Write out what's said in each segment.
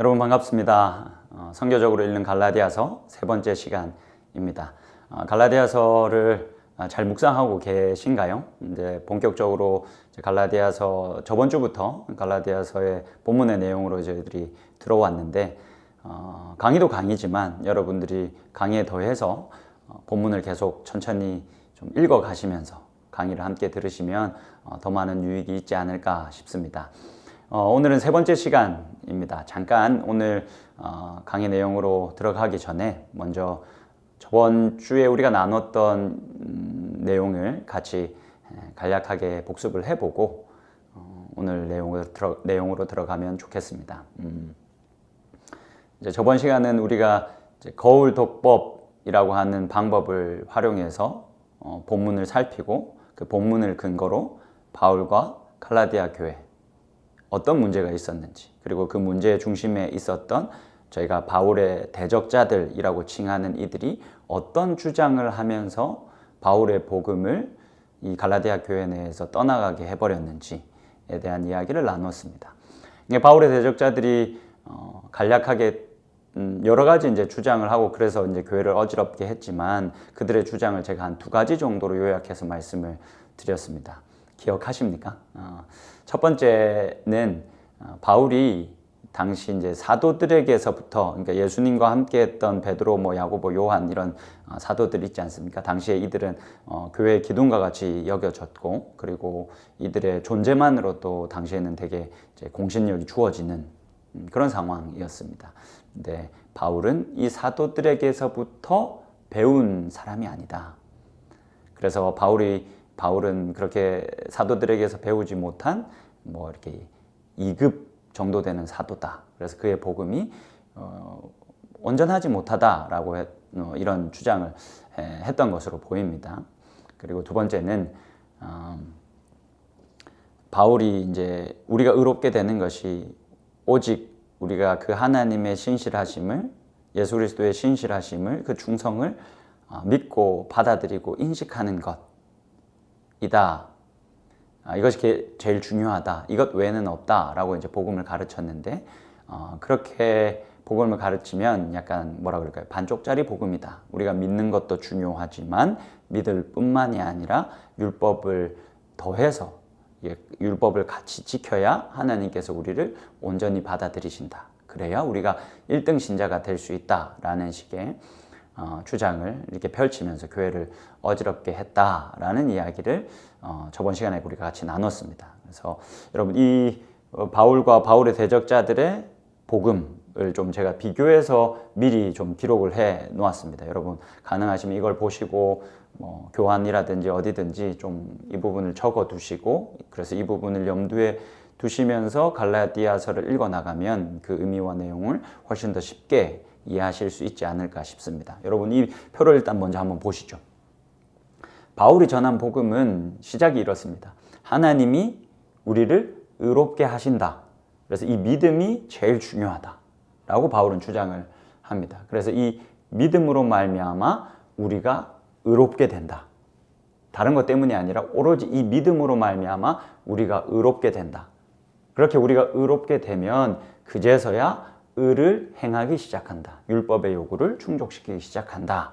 여러분 반갑습니다. 어, 성교적으로 읽는 갈라디아서 세 번째 시간입니다. 어, 갈라디아서를 아, 잘 묵상하고 계신가요? 이제 본격적으로 갈라디아서 저번 주부터 갈라디아서의 본문의 내용으로 저희들이 들어왔는데 어, 강의도 강의지만 여러분들이 강의에 더해서 어, 본문을 계속 천천히 좀 읽어 가시면서 강의를 함께 들으시면 어, 더 많은 유익이 있지 않을까 싶습니다. 어, 오늘은 세 번째 시간입니다. 잠깐 오늘 어, 강의 내용으로 들어가기 전에 먼저 저번 주에 우리가 나눴던 음, 내용을 같이 에, 간략하게 복습을 해보고 어, 오늘 내용을 들어, 내용으로 들어가면 좋겠습니다. 음, 이제 저번 시간은 우리가 거울 독법이라고 하는 방법을 활용해서 어, 본문을 살피고 그 본문을 근거로 바울과 칼라디아 교회 어떤 문제가 있었는지 그리고 그 문제의 중심에 있었던 저희가 바울의 대적자들이라고 칭하는 이들이 어떤 주장을 하면서 바울의 복음을 이 갈라디아 교회 내에서 떠나가게 해버렸는지에 대한 이야기를 나눴습니다. 바울의 대적자들이 어, 간략하게 음, 여러 가지 이제 주장을 하고 그래서 이제 교회를 어지럽게 했지만 그들의 주장을 제가 한 두 가지 정도로 요약해서 말씀을 드렸습니다. 기억하십니까? 어, 첫 번째는 어, 바울이 당시 이제 사도들에게서부터 그러니까 예수님과 함께했던 베드로, 뭐 야고보, 요한 이런 어, 사도들 있지 않습니까? 당시에 이들은 어, 교회의 기둥과 같이 여겨졌고 그리고 이들의 존재만으로도 당시에는 되게 공신력이 주어지는 음, 그런 상황이었습니다. 근데 바울은 이 사도들에게서부터 배운 사람이 아니다. 그래서 바울이 바울은 그렇게 사도들에게서 배우지 못한 뭐 이렇게 2급 정도 되는 사도다. 그래서 그의 복음이 어, 온전하지 못하다라고 했, 어, 이런 주장을 해, 했던 것으로 보입니다. 그리고 두 번째는 어, 바울이 이제 우리가 의롭게 되는 것이 오직 우리가 그 하나님의 신실하심을 예수 그리스도의 신실하심을 그 충성을 어, 믿고 받아들이고 인식하는 것 이다. 아, 이것이 제일 중요하다. 이것 외에는 없다라고 이제 복음을 가르쳤는데 어, 그렇게 복음을 가르치면 약간 뭐라 그럴까요? 반쪽짜리 복음이다. 우리가 믿는 것도 중요하지만 믿을 뿐만이 아니라 율법을 더해서 예, 율법을 같이 지켜야 하나님께서 우리를 온전히 받아들이신다. 그래야 우리가 1등 신자가 될 수 있다라는 식의 어, 주장을 이렇게 펼치면서 교회를 어지럽게 했다라는 이야기를 어, 저번 시간에 우리가 같이 나눴습니다. 그래서 여러분 이 어, 바울과 바울의 대적자들의 복음을 좀 제가 비교해서 미리 좀 기록을 해 놓았습니다. 여러분 가능하시면 이걸 보시고 뭐 교환이라든지 어디든지 좀 이 부분을 적어 두시고 그래서 이 부분을 염두에 두시면서 갈라디아서를 읽어 나가면 그 의미와 내용을 훨씬 더 쉽게 이해하실 수 있지 않을까 싶습니다. 여러분 이 표를 일단 먼저 한번 보시죠. 바울이 전한 복음은 시작이 이렇습니다. 하나님이 우리를 의롭게 하신다. 그래서 이 믿음이 제일 중요하다. 라고 바울은 주장을 합니다. 그래서 이 믿음으로 말미암아 우리가 의롭게 된다. 다른 것 때문이 아니라 오로지 이 믿음으로 말미암아 우리가 의롭게 된다. 그렇게 우리가 의롭게 되면 그제서야 의를 행하기 시작한다. 율법의 요구를 충족시키기 시작한다.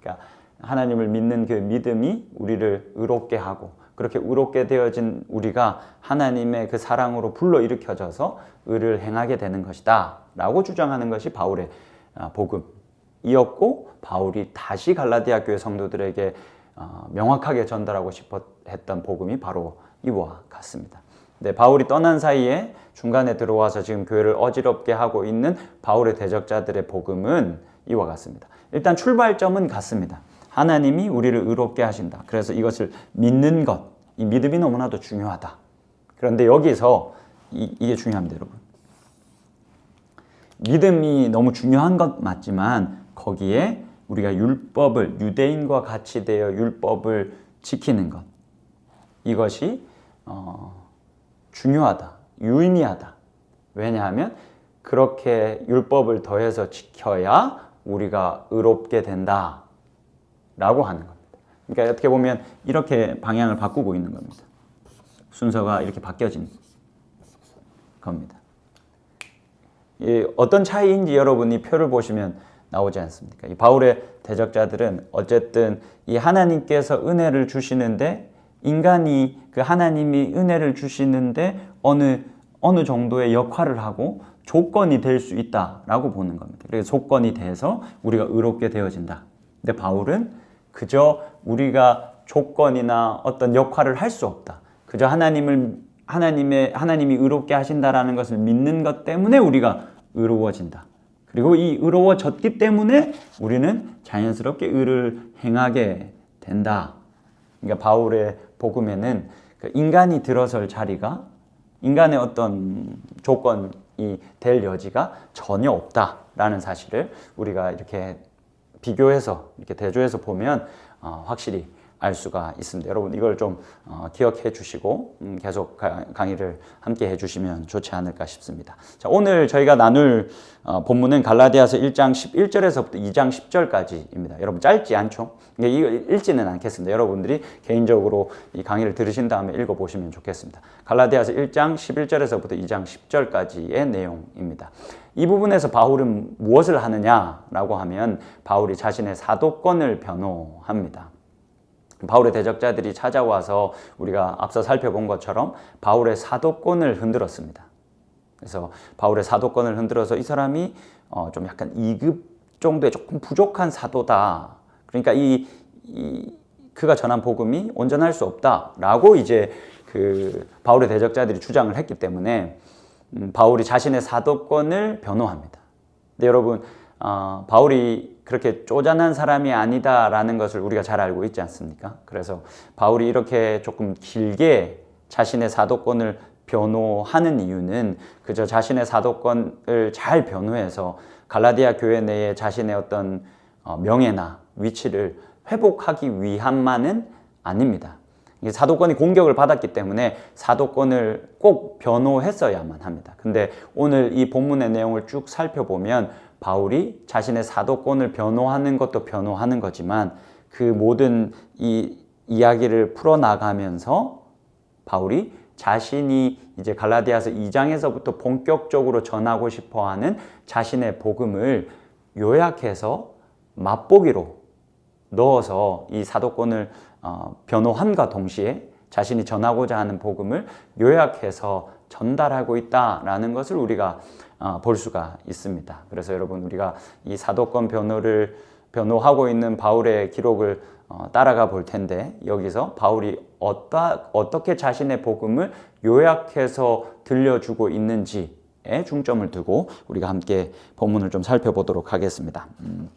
그러니까 하나님을 믿는 그 믿음이 우리를 의롭게 하고 그렇게 의롭게 되어진 우리가 하나님의 그 사랑으로 불러 일으켜져서 의를 행하게 되는 것이다. 라고 주장하는 것이 바울의 아, 복음이었고 바울이 다시 갈라디아 교회 성도들에게 어, 명확하게 전달하고 싶어 했던 복음이 바로 이와 같습니다. 네, 바울이 떠난 사이에 중간에 들어와서 지금 교회를 어지럽게 하고 있는 바울의 대적자들의 복음은 이와 같습니다. 일단 출발점은 같습니다. 하나님이 우리를 의롭게 하신다. 그래서 이것을 믿는 것, 이 믿음이 너무나도 중요하다. 그런데 여기서 이, 이게 중요합니다, 여러분. 믿음이 너무 중요한 것 맞지만 거기에 우리가 율법을 유대인과 같이 되어 율법을 지키는 것 이것이 어, 중요하다, 유의미하다. 왜냐하면 그렇게 율법을 더해서 지켜야 우리가 의롭게 된다. 라고 하는 겁니다. 그러니까 어떻게 보면 이렇게 방향을 바꾸고 있는 겁니다. 순서가 이렇게 바뀌어진 겁니다. 이 어떤 차이인지 여러분이 표를 보시면 나오지 않습니까? 이 바울의 대적자들은 어쨌든 이 하나님께서 은혜를 주시는데 인간이 그 하나님이 은혜를 주시는데 어느 어느 정도의 역할을 하고 조건이 될 수 있다라고 보는 겁니다. 그래서 조건이 돼서 우리가 의롭게 되어진다. 근데 바울은 그저 우리가 조건이나 어떤 역할을 할 수 없다. 그저 하나님을 하나님의 하나님이 의롭게 하신다라는 것을 믿는 것 때문에 우리가 의로워진다. 그리고 이 의로워졌기 때문에 우리는 자연스럽게 의를 행하게 된다. 그러니까 바울의 복음에는 그 인간이 들어설 자리가 인간의 어떤 조건이 될 여지가 전혀 없다라는 사실을 우리가 이렇게 비교해서 이렇게 대조해서 보면 어, 확실히 알 수가 있습니다. 여러분 이걸 좀 어, 기억해 주시고 음, 계속 가- 강의를 함께 해 주시면 좋지 않을까 싶습니다. 자, 오늘 저희가 나눌 어, 본문은 갈라디아서 1장 11절에서부터 2장 10절까지입니다. 여러분 짧지 않죠? 이거 읽지는 않겠습니다. 여러분들이 개인적으로 이 강의를 들으신 다음에 읽어 보시면 좋겠습니다. 갈라디아서 1장 11절에서부터 2장 10절까지의 내용입니다. 이 부분에서 바울은 무엇을 하느냐라고 하면 바울이 자신의 사도권을 변호합니다. 바울의 대적자들이 찾아와서 우리가 앞서 살펴본 것처럼 바울의 사도권을 흔들었습니다. 그래서 바울의 사도권을 흔들어서 이 사람이 어, 좀 약간 2급 정도의 조금 부족한 사도다. 그러니까 이, 이 그가 전한 복음이 온전할 수 없다라고 이제 그 바울의 대적자들이 주장을 했기 때문에 음, 바울이 자신의 사도권을 변호합니다. 근데 여러분 어, 바울이 그렇게 쪼잔한 사람이 아니다라는 것을 우리가 잘 알고 있지 않습니까? 그래서 바울이 이렇게 조금 길게 자신의 사도권을 변호하는 이유는 그저 자신의 사도권을 잘 변호해서 갈라디아 교회 내에 자신의 어떤 어, 명예나 위치를 회복하기 위함만은 아닙니다. 사도권이 공격을 받았기 때문에 사도권을 꼭 변호했어야만 합니다. 근데 오늘 이 본문의 내용을 쭉 살펴보면 바울이 자신의 사도권을 변호하는 것도 변호하는 거지만 그 모든 이 이야기를 풀어나가면서 바울이 자신이 이제 갈라디아서 2장에서부터 본격적으로 전하고 싶어 하는 자신의 복음을 요약해서 맛보기로 넣어서 이 사도권을 어, 변호함과 동시에 자신이 전하고자 하는 복음을 요약해서 전달하고 있다라는 것을 우리가 어, 볼 수가 있습니다. 그래서 여러분 우리가 이 사도권 변호를 변호하고 있는 바울의 기록을 어, 따라가 볼 텐데 여기서 바울이 어떠, 어떻게 자신의 복음을 요약해서 들려주고 있는지에 중점을 두고 우리가 함께 본문을 좀 살펴보도록 하겠습니다. 음.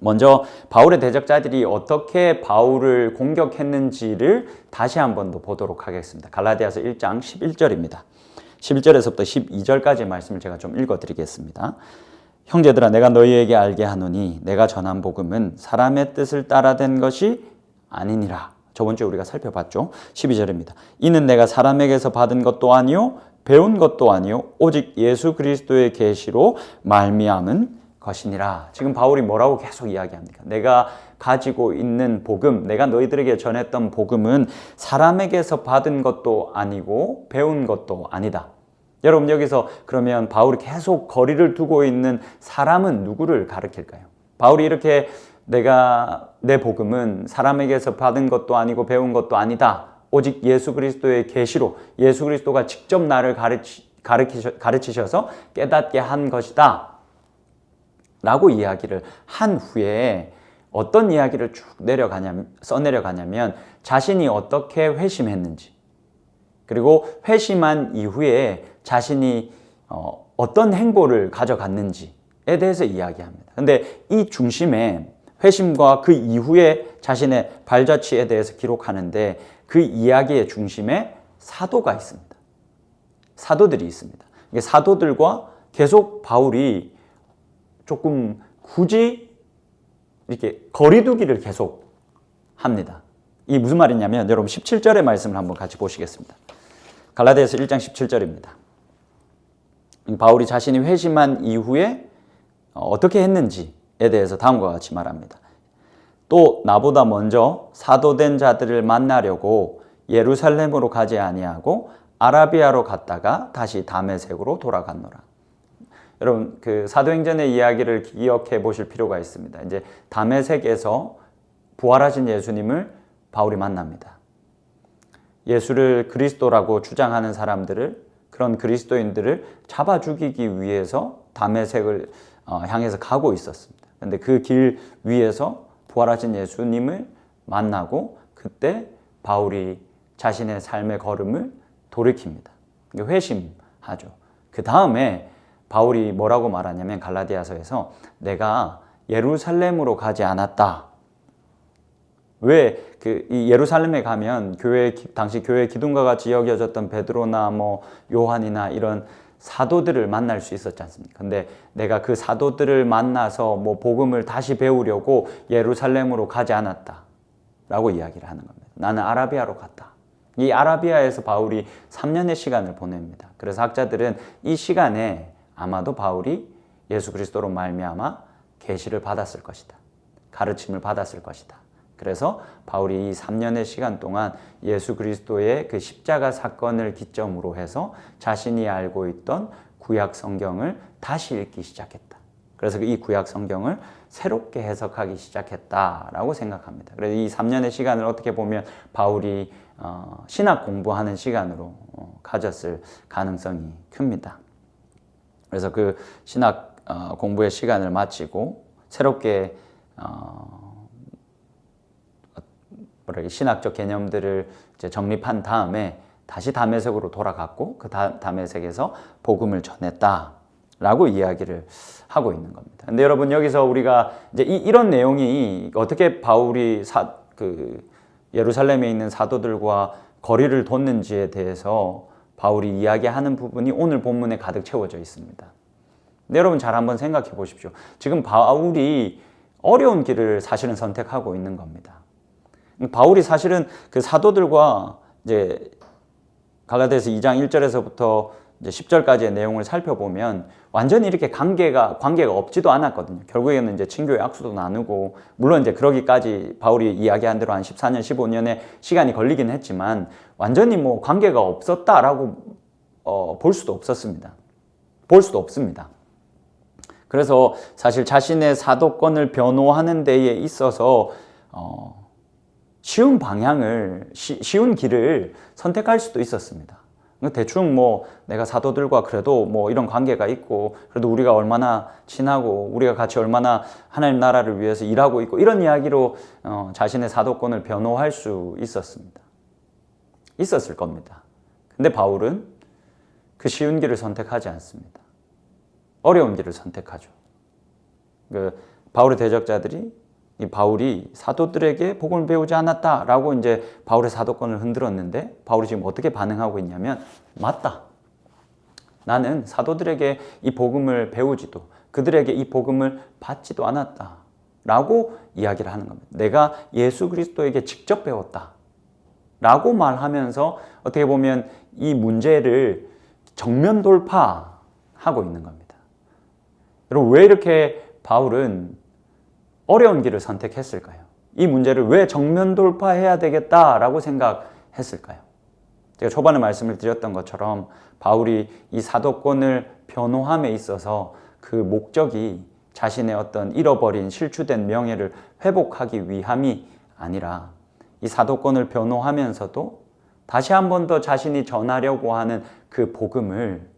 먼저 바울의 대적자들이 어떻게 바울을 공격했는지를 다시 한 번 더 보도록 하겠습니다. 갈라디아서 1장 11절입니다. 11절에서부터 12절까지 말씀을 제가 좀 읽어 드리겠습니다. 형제들아 내가 너희에게 알게 하노니 내가 전한 복음은 사람의 뜻을 따라 된 것이 아니니라. 저번 주에 우리가 살펴봤죠. 12절입니다. 이는 내가 사람에게서 받은 것도 아니요 배운 것도 아니요 오직 예수 그리스도의 계시로 말미암은 것이니라. 지금 바울이 뭐라고 계속 이야기합니까? 내가 가지고 있는 복음, 내가 너희들에게 전했던 복음은 사람에게서 받은 것도 아니고 배운 것도 아니다. 여러분 여기서 그러면 바울이 계속 거리를 두고 있는 사람은 누구를 가리킬까요? 바울이 이렇게 내가 내 복음은 사람에게서 받은 것도 아니고 배운 것도 아니다. 오직 예수 그리스도의 계시로 예수 그리스도가 직접 나를 가르치, 가르치셔, 가르치셔서 깨닫게 한 것이다. 라고 이야기를 한 후에 어떤 이야기를 쭉 내려가냐면, 써내려가냐면 자신이 어떻게 회심했는지 그리고 회심한 이후에 자신이 어, 어떤 행보를 가져갔는지에 대해서 이야기합니다. 근데 이 중심에 회심과 그 이후에 자신의 발자취에 대해서 기록하는데 그 이야기의 중심에 사도가 있습니다. 사도들이 있습니다. 이게 사도들과 계속 바울이 조금 굳이 이렇게 거리두기를 계속 합니다. 이 무슨 말이냐면 여러분 17절의 말씀을 한번 같이 보시겠습니다. 갈라디아서 1장 17절입니다. 바울이 자신이 회심한 이후에 어떻게 했는지에 대해서 다음과 같이 말합니다. 또 나보다 먼저 사도된 자들을 만나려고 예루살렘으로 가지 아니하고 아라비아로 갔다가 다시 다메섹으로 돌아갔노라. 여러분 그 사도행전의 이야기를 기억해 보실 필요가 있습니다. 이제 담에색에서 부활하신 예수님을 바울이 만납니다. 예수를 그리스도라고 주장하는 사람들을 그런 그리스도인들을 잡아 죽이기 위해서 담에색을 어, 향해서 가고 있었습니다. 근데 그 길 위에서 부활하신 예수님을 만나고 그때 바울이 자신의 삶의 걸음을 돌이킵니다. 회심하죠. 그 다음에 바울이 뭐라고 말하냐면 갈라디아서에서 내가 예루살렘으로 가지 않았다. 왜그 예루살렘에 가면 교회 당시 교회 기둥과 같이 여겨졌던 베드로나 뭐 요한이나 이런 사도들을 만날 수 있었지 않습니까? 근데 내가 그 사도들을 만나서 뭐 복음을 다시 배우려고 예루살렘으로 가지 않았다. 라고 이야기를 하는 겁니다. 나는 아라비아로 갔다. 이 아라비아에서 바울이 3년의 시간을 보냅니다. 그래서 학자들은 이 시간에 아마도 바울이 예수 그리스도로 말미암아 계시를 받았을 것이다. 가르침을 받았을 것이다. 그래서 바울이 이 3년의 시간 동안 예수 그리스도의 그 십자가 사건을 기점으로 해서 자신이 알고 있던 구약 성경을 다시 읽기 시작했다. 그래서 이 구약 성경을 새롭게 해석하기 시작했다라고 생각합니다. 그래서 이 3년의 시간을 어떻게 보면 바울이 어, 신학 공부하는 시간으로 어, 가졌을 가능성이 큽니다. 그래서 그 신학 어, 공부의 시간을 마치고 새롭게 어, 뭐라 신학적 개념들을 이제 정립한 다음에 다시 담에색으로 돌아갔고 그 담에색에서 복음을 전했다라고 이야기를 하고 있는 겁니다. 근데 여러분 여기서 우리가 이제 이, 런 내용이 어떻게 바울이 사, 그 예루살렘에 있는 사도들과 거리를 뒀는지에 대해서 바울이 이야기하는 부분이 오늘 본문에 가득 채워져 있습니다. 네, 여러분 잘 한번 생각해 보십시오. 지금 바울이 어려운 길을 사실은 선택하고 있는 겁니다. 바울이 사실은 그 사도들과 이제 갈라디아서 2장 1절에서부터 이제 10절까지의 내용을 살펴보면 완전히 이렇게 관계가 관계가 없지도 않았거든요. 결국에는 이제 친교의 악수도 나누고 물론 이제 그러기까지 바울이 이야기한 대로 한 14년, 15년의 시간이 걸리긴 했지만 완전히 뭐 관계가 없었다라고 어, 볼 수도 없었습니다. 볼 수도 없습니다. 그래서 사실 자신의 사도권을 변호하는 데에 있어서 어, 쉬운 방향을 쉬, 쉬운 길을 선택할 수도 있었습니다. 대충 뭐 내가 사도들과 그래도 뭐 이런 관계가 있고 그래도 우리가 얼마나 친하고 우리가 같이 얼마나 하나님 나라를 위해서 일하고 있고 이런 이야기로 어, 자신의 사도권을 변호할 수 있었습니다. 있었을 겁니다. 근데 바울은 그 쉬운 길을 선택하지 않습니다. 어려운 길을 선택하죠. 그 바울의 대적자들이 이 바울이 사도들에게 복음을 배우지 않았다라고 이제 바울의 사도권을 흔들었는데 바울이 지금 어떻게 반응하고 있냐면 맞다. 나는 사도들에게 이 복음을 배우지도 그들에게 이 복음을 받지도 않았다. 라고 이야기를 하는 겁니다. 내가 예수 그리스도에게 직접 배웠다. 라고 말하면서 어떻게 보면 이 문제를 정면 돌파하고 있는 겁니다. 여러분, 왜 이렇게 바울은 어려운 길을 선택했을까요? 이 문제를 왜 정면 돌파해야 되겠다라고 생각했을까요? 제가 초반에 말씀을 드렸던 것처럼 바울이 이 사도권을 변호함에 있어서 그 목적이 자신의 어떤 잃어버린 실추된 명예를 회복하기 위함이 아니라 이 사도권을 변호하면서도 다시 한 번 더 자신이 전하려고 하는 그 복음을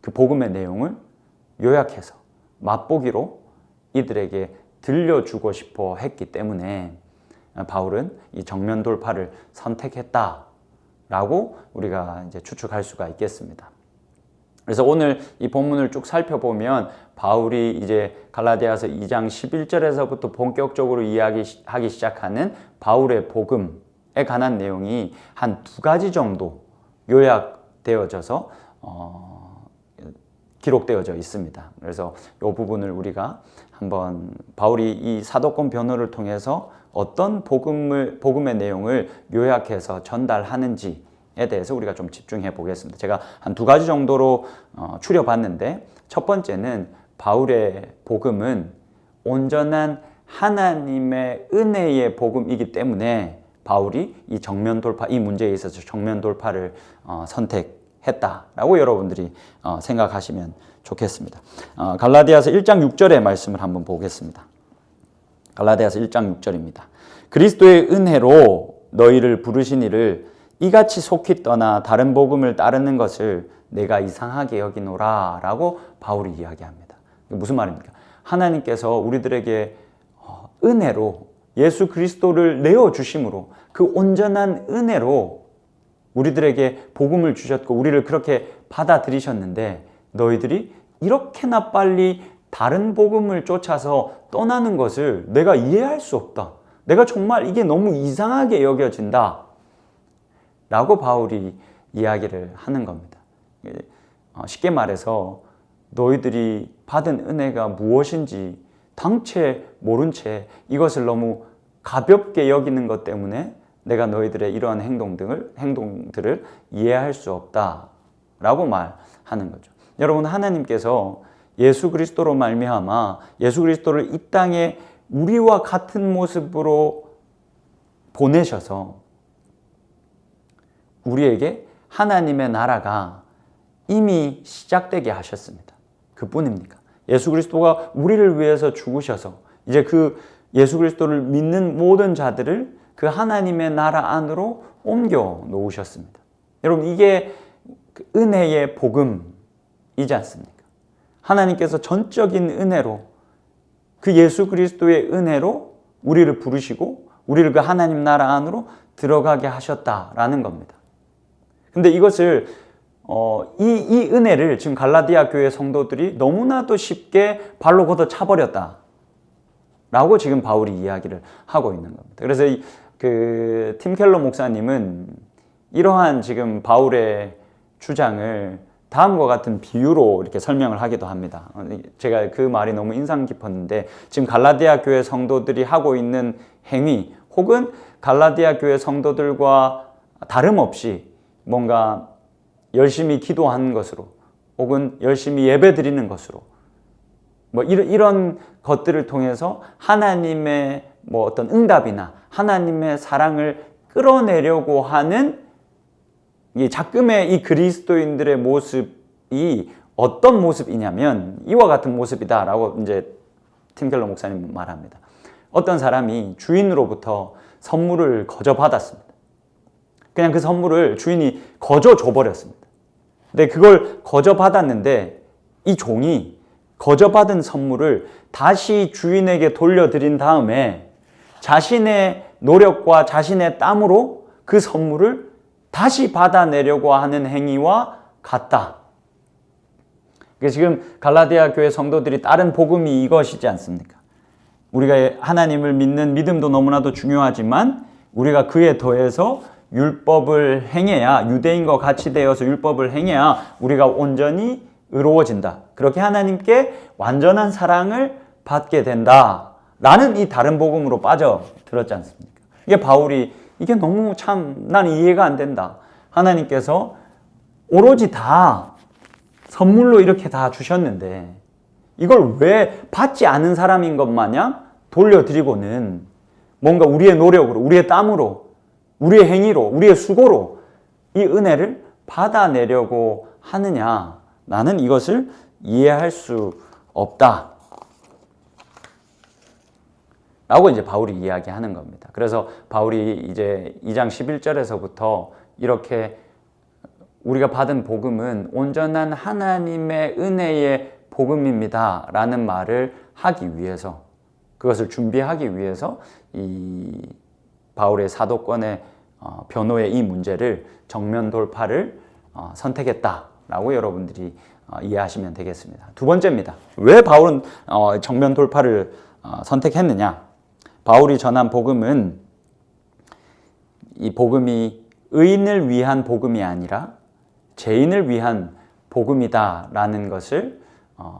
그 복음의 내용을 요약해서 맛보기로 이들에게 들려주고 싶어 했기 때문에 바울은 이 정면 돌파를 선택했다라고 우리가 이제 추측할 수가 있겠습니다. 그래서 오늘 이 본문을 쭉 살펴보면 바울이 이제 갈라디아서 2장 11절에서부터 본격적으로 이야기하기 시작하는 바울의 복음에 관한 내용이 한 두 가지 정도 요약되어져서 어, 기록되어져 있습니다. 그래서 이 부분을 우리가 한번 바울이 이 사도권 변호를 통해서 어떤 복음을 복음의 내용을 요약해서 전달하는지 에 대해서 우리가 좀 집중해 보겠습니다. 제가 한 두 가지 정도로 어, 추려봤는데 첫 번째는 바울의 복음은 온전한 하나님의 은혜의 복음이기 때문에 바울이 이 정면 돌파 이 문제에 있어서 정면 돌파를 어, 선택. 했다라고 여러분들이 어, 생각하시면 좋겠습니다. 어, 갈라디아서 1장 6절의 말씀을 한번 보겠습니다. 갈라디아서 1장 6절입니다. 그리스도의 은혜로 너희를 부르신 이를 이같이 속히 떠나 다른 복음을 따르는 것을 내가 이상하게 여기노라 라고 바울이 이야기합니다. 무슨 말입니까? 하나님께서 우리들에게 어, 은혜로 예수 그리스도를 내어 주심으로 그 온전한 은혜로 우리들에게 복음을 주셨고 우리를 그렇게 받아들이셨는데 너희들이 이렇게나 빨리 다른 복음을 쫓아서 떠나는 것을 내가 이해할 수 없다. 내가 정말 이게 너무 이상하게 여겨진다. 라고 바울이 이야기를 하는 겁니다. 어, 쉽게 말해서 너희들이 받은 은혜가 무엇인지 당최 모른 채 이것을 너무 가볍게 여기는 것 때문에 내가 너희들의 이러한 행동 등을 행동들을 이해할 수 없다라고 말하는 거죠. 여러분 하나님께서 예수 그리스도로 말미암아 예수 그리스도를 이 땅에 우리와 같은 모습으로 보내셔서 우리에게 하나님의 나라가 이미 시작되게 하셨습니다. 그뿐입니까? 예수 그리스도가 우리를 위해서 죽으셔서 이제 그 예수 그리스도를 믿는 모든 자들을 그 하나님의 나라 안으로 옮겨 놓으셨습니다. 여러분 이게 그 은혜의 복음이지 않습니까? 하나님께서 전적인 은혜로 그 예수 그리스도의 은혜로 우리를 부르시고 우리를 그 하나님 나라 안으로 들어가게 하셨다라는 겁니다. 근데 이것을 어, 이, 이 은혜를 지금 갈라디아 교회 성도들이 너무나도 쉽게 발로 걷어 차버렸다. 라고 지금 바울이 이야기를 하고 있는 겁니다. 그래서 그 팀켈러 목사님은 이러한 지금 바울의 주장을 다음과 같은 비유로 이렇게 설명을 하기도 합니다. 어, 제가 그 말이 너무 인상 깊었는데 지금 갈라디아 교회 성도들이 하고 있는 행위 혹은 갈라디아 교회 성도들과 다름없이 뭔가 열심히 기도하는 것으로 혹은 열심히 예배 드리는 것으로 뭐 이런 것들을 통해서 하나님의 뭐 어떤 응답이나 하나님의 사랑을 끌어내려고 하는 이 작금의 이 그리스도인들의 모습이 어떤 모습이냐면 이와 같은 모습이다라고 이제 팀켈러 목사님 말합니다. 어떤 사람이 주인으로부터 선물을 거저 받았습니다. 그냥 그 선물을 주인이 거저 줘버렸습니다. 근데 그걸 거저 받았는데 이 종이 거저 받은 선물을 다시 주인에게 돌려드린 다음에 자신의 노력과 자신의 땀으로 그 선물을 다시 받아내려고 하는 행위와 같다. 지금 갈라디아 교회 성도들이 다른 복음이 이것이지 않습니까? 우리가 하나님을 믿는 믿음도 너무나도 중요하지만 우리가 그에 더해서 율법을 행해야 유대인과 같이 되어서 율법을 행해야 우리가 온전히 의로워진다. 그렇게 하나님께 완전한 사랑을 받게 된다. 라는 이 다른 복음으로 빠져들었지 않습니까? 이게 바울이 이게 너무 참 나는 이해가 안 된다. 하나님께서 오로지 다 선물로 이렇게 다 주셨는데 이걸 왜 받지 않은 사람인 것 마냥 돌려드리고는 뭔가 우리의 노력으로, 우리의 땀으로, 우리의 행위로, 우리의 수고로 이 은혜를 받아내려고 하느냐. 나는 이것을 이해할 수 없다. 라고 이제 바울이 이야기하는 겁니다. 그래서 바울이 이제 2장 11절에서부터 이렇게 우리가 받은 복음은 온전한 하나님의 은혜의 복음입니다. 라는 말을 하기 위해서 그것을 준비하기 위해서 이 바울의 사도권의 어, 변호의 이 문제를 정면 돌파를 어, 선택했다라고 여러분들이 어, 이해하시면 되겠습니다. 두 번째입니다. 왜 바울은 정면 돌파를 선택했느냐? 바울이 전한 복음은 이 복음이 의인을 위한 복음이 아니라 죄인을 위한 복음이다라는 것을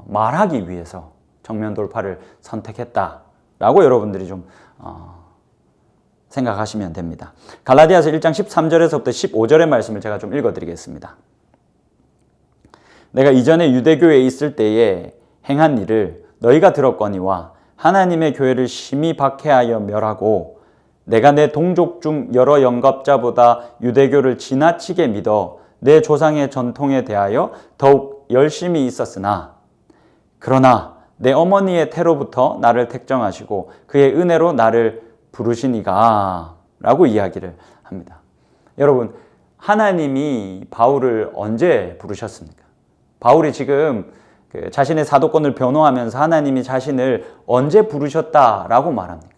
말하기 위해서 정면 돌파를 선택했다라고 여러분들이 좀 생각하시면 됩니다. 갈라디아서 1장 13절에서부터 15절의 말씀을 제가 좀 읽어드리겠습니다. 내가 이전에 유대교에 있을 때에 행한 일을 너희가 들었거니와 하나님의 교회를 심히 박해하여 멸하고 내가 내 동족 중 여러 영갑자보다 유대교를 지나치게 믿어 내 조상의 전통에 대하여 더욱 열심히 있었으나 그러나 내 어머니의 태로부터 나를 택정하시고 그의 은혜로 나를 부르시니가 라고 이야기를 합니다. 여러분 하나님이 바울을 언제 부르셨습니까? 바울이 지금 그 자신의 사도권을 변호하면서 하나님이 자신을 언제 부르셨다라고 말합니까?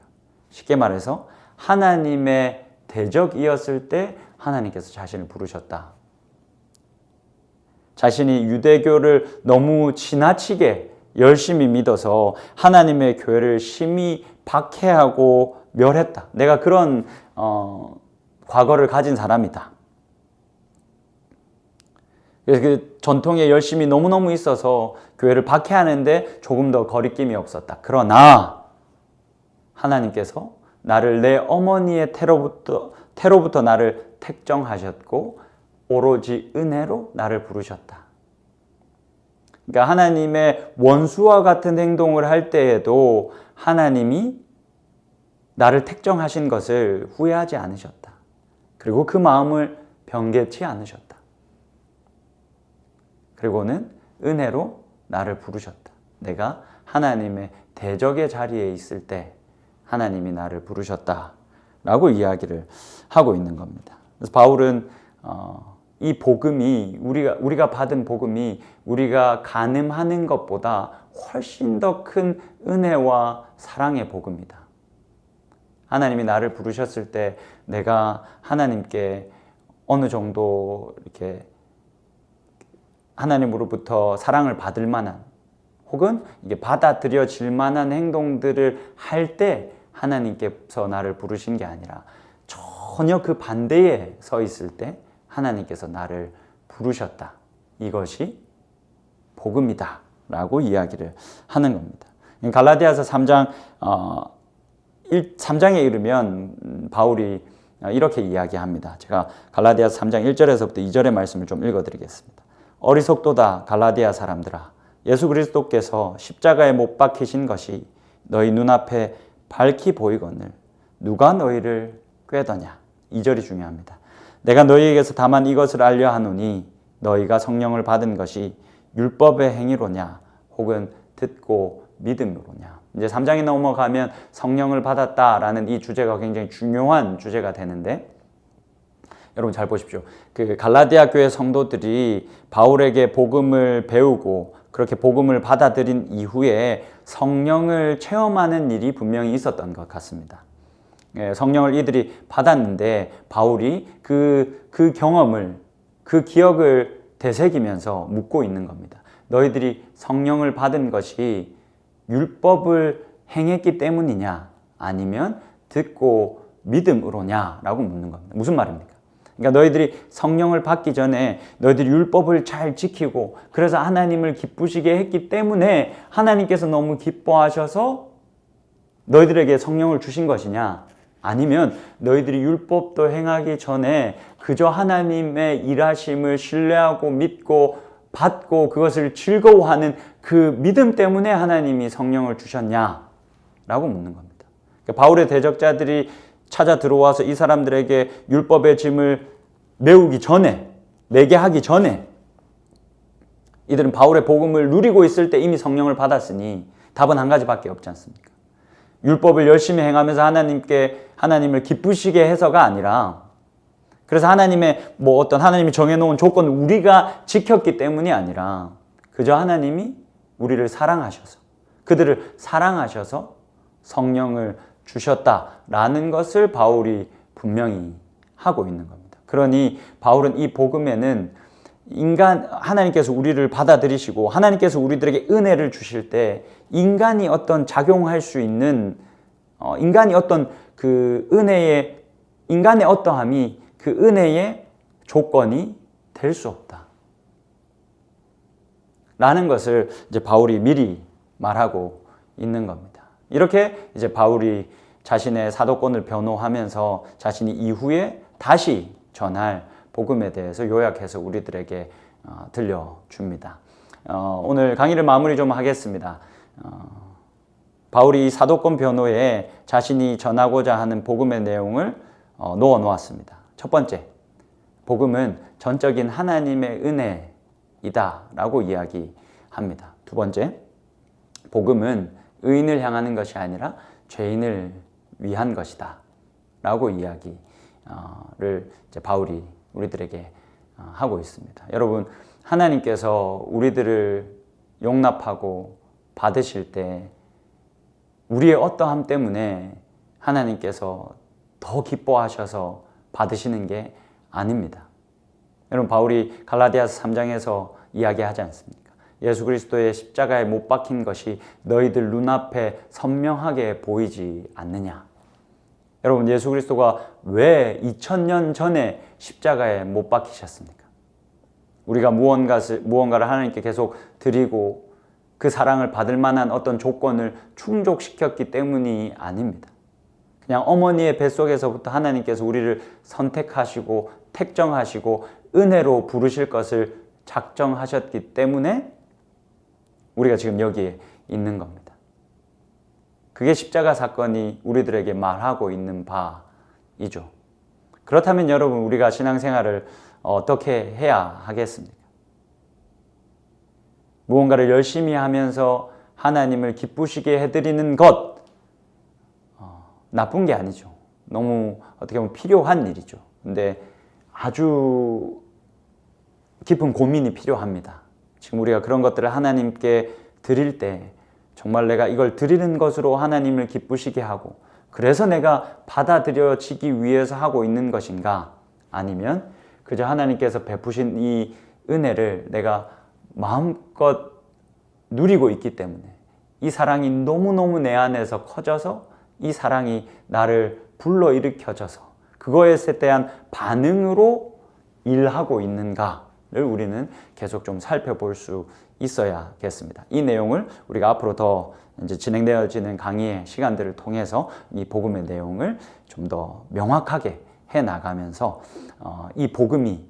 쉽게 말해서 하나님의 대적이었을 때 하나님께서 자신을 부르셨다. 자신이 유대교를 너무 지나치게 열심히 믿어서 하나님의 교회를 심히 박해하고 멸했다. 내가 그런 어, 과거를 가진 사람이다. 그래서 그 전통에 열심히 너무너무 있어서 교회를 박해하는데 조금 더 거리낌이 없었다. 그러나 하나님께서 나를 내 어머니의 태로부터 태로부터 나를 택정하셨고 오로지 은혜로 나를 부르셨다. 그러니까 하나님의 원수와 같은 행동을 할 때에도 하나님이 나를 택정하신 것을 후회하지 않으셨다. 그리고 그 마음을 변개치 않으셨다. 그리고는 은혜로 나를 부르셨다. 내가 하나님의 대적의 자리에 있을 때 하나님이 나를 부르셨다. 라고 이야기를 하고 있는 겁니다. 그래서 바울은 어, 이 복음이 우리가 우리가 받은 복음이 우리가 가늠하는 것보다 훨씬 더 큰 은혜와 사랑의 복음이다. 하나님이 나를 부르셨을 때 내가 하나님께 어느 정도 이렇게 하나님으로부터 사랑을 받을 만한 혹은 이게 받아들여질 만한 행동들을 할 때 하나님께서 나를 부르신 게 아니라 전혀 그 반대에 서 있을 때 하나님께서 나를 부르셨다. 이것이 복음이다. 라고 이야기를 하는 겁니다. 갈라디아서 3장, 어, 1, 3장에 이르면 바울이 이렇게 이야기합니다. 제가 갈라디아서 3장 1절에서부터 2절의 말씀을 좀 읽어드리겠습니다. 어리석도다 갈라디아 사람들아. 예수 그리스도께서 십자가에 못 박히신 것이 너희 눈앞에 밝히 보이거늘 누가 너희를 꾀더냐? 이 절이 중요합니다. 내가 너희에게서 다만 이것을 알려 하노니 너희가 성령을 받은 것이 율법의 행위로냐? 혹은 듣고 믿음으로냐? 이제 3장에 넘어가면 성령을 받았다라는 이 주제가 굉장히 중요한 주제가 되는데 여러분 잘 보십시오. 그 갈라디아 교회 성도들이 바울에게 복음을 배우고 그렇게 복음을 받아들인 이후에 성령을 체험하는 일이 분명히 있었던 것 같습니다. 예, 성령을 이들이 받았는데 바울이 그, 그 경험을, 그 기억을 되새기면서 묻고 있는 겁니다. 너희들이 성령을 받은 것이 율법을 행했기 때문이냐? 아니면 듣고 믿음으로냐? 라고 묻는 겁니다. 무슨 말입니까? 그러니까 너희들이 성령을 받기 전에 너희들이 율법을 잘 지키고 그래서 하나님을 기쁘시게 했기 때문에 하나님께서 너무 기뻐하셔서 너희들에게 성령을 주신 것이냐? 아니면 너희들이 율법도 행하기 전에 그저 하나님의 일하심을 신뢰하고 믿고 받고 그것을 즐거워하는 그 믿음 때문에 하나님이 성령을 주셨냐? 라고 묻는 겁니다. 그러니까 바울의 대적자들이 찾아 들어와서 이 사람들에게 율법의 짐을 메우기 전에, 매게 하기 전에 이들은 바울의 복음을 누리고 있을 때 이미 성령을 받았으니 답은 한 가지밖에 없지 않습니까? 율법을 열심히 행하면서 하나님께 하나님을 기쁘시게 해서가 아니라 그래서 하나님의 뭐 어떤 하나님이 정해놓은 조건을 우리가 지켰기 때문이 아니라 그저 하나님이 우리를 사랑하셔서 그들을 사랑하셔서 성령을 주셨다라는 것을 바울이 분명히 하고 있는 겁니다. 그러니 바울은 이 복음에는 인간 하나님께서 우리를 받아들이시고 하나님께서 우리들에게 은혜를 주실 때 인간이 어떤 작용할 수 있는 어, 인간이 어떤 그 은혜의 인간의 어떠함이 그 은혜의 조건이 될 수 없다. 라는 것을 이제 바울이 미리 말하고 있는 겁니다. 이렇게 이제 바울이 자신의 사도권을 변호하면서 자신이 이후에 다시 전할 복음에 대해서 요약해서 우리들에게 어, 들려줍니다. 어, 오늘 강의를 마무리 좀 하겠습니다. 어, 바울이 사도권 변호에 자신이 전하고자 하는 복음의 내용을 어, 놓아 놓았습니다. 첫 번째, 복음은 전적인 하나님의 은혜이다 라고 이야기합니다. 두 번째, 복음은 의인을 향하는 것이 아니라 죄인을 위한 것이다 라고 이야기를 이제 바울이 우리들에게 어, 하고 있습니다. 여러분, 하나님께서 우리들을 용납하고 받으실 때 우리의 어떠함 때문에 하나님께서 더 기뻐하셔서 받으시는 게 아닙니다. 여러분 바울이 갈라디아서 3장에서 이야기하지 않습니까? 예수 그리스도의 십자가에 못 박힌 것이 너희들 눈앞에 선명하게 보이지 않느냐? 여러분 예수 그리스도가 왜 2000년 전에 십자가에 못 박히셨습니까? 우리가 무언가를, 무언가를 하나님께 계속 드리고 그 사랑을 받을 만한 어떤 조건을 충족시켰기 때문이 아닙니다. 그냥 어머니의 뱃속에서부터 하나님께서 우리를 선택하시고 택정하시고 은혜로 부르실 것을 작정하셨기 때문에 우리가 지금 여기에 있는 겁니다. 그게 십자가 사건이 우리들에게 말하고 있는 바이죠. 그렇다면 여러분 우리가 신앙생활을 어떻게 해야 하겠습니까? 무언가를 열심히 하면서 하나님을 기쁘시게 해드리는 것 어, 나쁜 게 아니죠. 너무 어떻게 보면 필요한 일이죠. 근데 아주 깊은 고민이 필요합니다. 지금 우리가 그런 것들을 하나님께 드릴 때 정말 내가 이걸 드리는 것으로 하나님을 기쁘시게 하고 그래서 내가 받아들여지기 위해서 하고 있는 것인가? 아니면 그저 하나님께서 베푸신 이 은혜를 내가 마음껏 누리고 있기 때문에 이 사랑이 너무너무 내 안에서 커져서 이 사랑이 나를 불러일으켜져서 그거에 대한 반응으로 일하고 있는가 를 우리는 계속 좀 살펴볼 수 있어야겠습니다. 이 내용을 우리가 앞으로 더 이제 진행되어지는 강의의 시간들을 통해서 이 복음의 내용을 좀 더 명확하게 해 나가면서 어, 이 복음이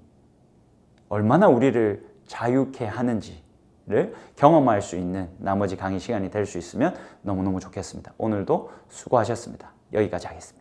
얼마나 우리를 자유케 하는지를 경험할 수 있는 나머지 강의 시간이 될 수 있으면 너무너무 좋겠습니다. 오늘도 수고하셨습니다. 여기까지 하겠습니다.